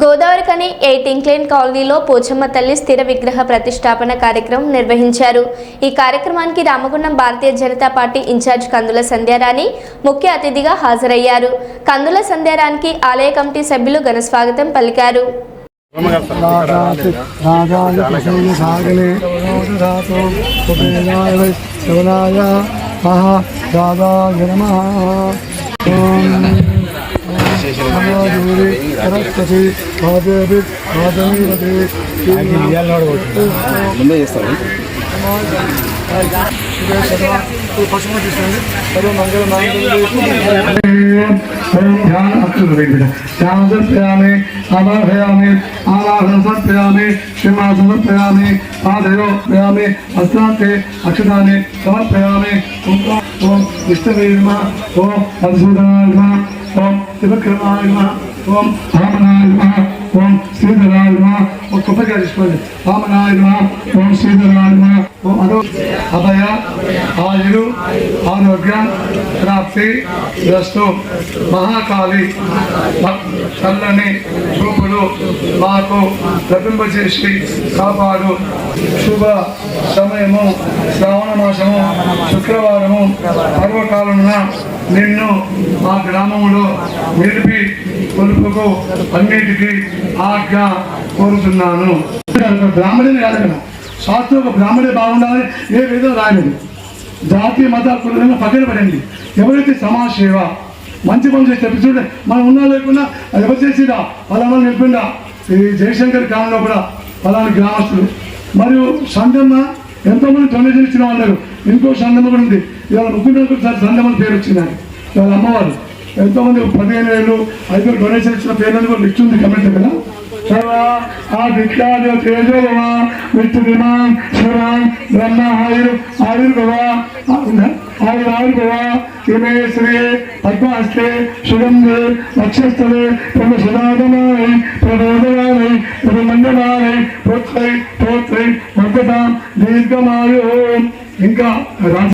Godavarikhani eight incline కాలనీలో పోచమ్మ తల్లి స్థిర విగ్రహ ప్రతిష్టాపన కార్యక్రమం నిర్వహించారు. ఈ కార్యక్రమానికి Ramagundam Bharatiya Janata Party in charge Kandula Sandhyarani ముఖ్య అతిథిగా హాజరయ్యారు. కందుల సంధ్యారానికి ఆలయ కమిటీ సభ్యులు ఘనస్వాగతం పలికారు. శివనాయ మహా రాజాయ నమః ఓం నమోదూరి సరస్వతి మాదేవి మాధవీవతి ముందే చేస్తాను పశువు తీసుకోండి సర్వ మంగళ ఓం ధ్యాన అక్షర ధ్యాన సమర్పయామి ఆవాహయామి ఆవాహన సమర్పయామి శ్రీమాస సమర్పయామి పాదయో ప్రయామి హస్తాంతే అక్షతాన్ని సమర్పయామి ఓం ఓం విష్ణవే నమ ఓం మధుసూదనాయ నమ ఓం శివక్రమాయ ఓం రామనాయ ఓం శ్రీధరాయ నమ. ఒక తీసుకోండి. రామనాయ ఓం శ్రీధరాయ నమ. ఓం అదో అభయ ఆయురు ఆరోగ్యం ప్రాప్తి దస్తు మహాకాళి మ- చల్లని చూపులు మాకు ప్రతింపచేసి కాపాడు. శుభ సమయము శ్రావణ మాసము శుక్రవారము పర్వకాలమున నిన్ను ఆ గ్రామంలో నిలిపి కొలుపుకు అన్నిటికీ ఆజ్ఞ కోరుతున్నాను. బ్రాహ్మణుని కాదు కదా శాస్త్రం ఒక బ్రాహ్మణే బాగుండాలని ఏ విధంగా రాయలేదు. జాతి మత కులంగా పక్కన పడింది. ఎవరైతే సమాజ సేవ మంచి పనులు చేసి చూడండి మనం ఉన్నా లేకుండా అది ఎవరు చేసిరా పలానా నిలిపిండా. ఈ జయశంకర్ గ్రామంలో కూడా పలానా గ్రామస్తులు. మరియు సంగమ్మ ఎంతోమంది మంది డొనేషన్ వాళ్ళు ఇంకో సంగమ్మ కూడా ఉంది. ఇవాళ ముగ్గురు సార్ పేరు వచ్చిందని వాళ్ళ అమ్మవారు. ఎంతోమంది పదిహేను వేలు ఐదు డొనేషన్ ఇచ్చిన పేర్లను కూడా లిస్ట్ ఉంది కమెంట్ కదా సర్వ ఆ విఖ్యాత తేజోభవ విష్ణుమాన్ బ్రహ్మ ఆయుర్ ఆయుర్భవ ఆయుర్ ఆయుర్భవ ఇమే శ్రీ పద్మాస్తే సుగంధే వక్షస్థలే ప్రభు సుధాదమానై ప్రబోధమానై ప్రబంధమానై పోత్రై పోత్రై వర్ధతాం దీర్ఘమాయు. ఇంకా